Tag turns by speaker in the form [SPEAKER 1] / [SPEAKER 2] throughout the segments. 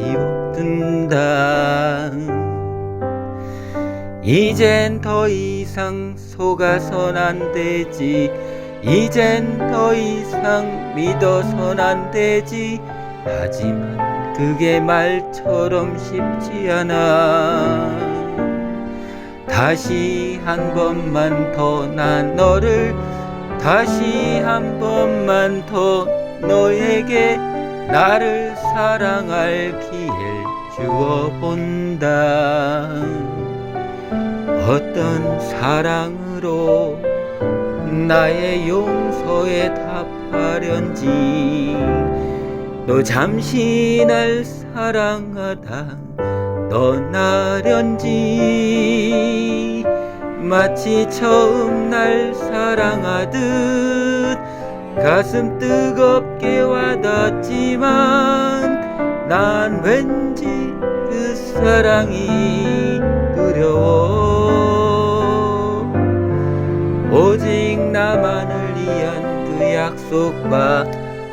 [SPEAKER 1] 또 비워둔다. 이젠 더 이상 속아선 안 되지. 이젠 더 이상 믿어선 안 되지. 하지만 그게 말처럼 쉽지 않아. 다시 한 번만 더 난 너를 다시 한 번만 더 너에게 나를 사랑할 기회를 주어본다. 어떤 사랑으로 나의 용서에 답하련지 너 잠시 날 사랑하다 떠나련지 마치 처음 날 사랑하듯 가슴 뜨겁게 와닿지만 난 왠지 그 사랑이 두려워. 오직 나만을 위한 그 약속과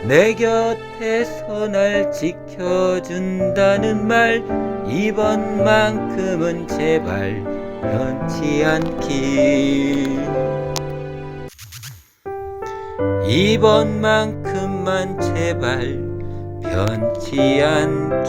[SPEAKER 1] 내 곁에서 날 지켜준다는 말 이번만큼은 제발 변치 않길 이번만큼만 제발 변치 않길.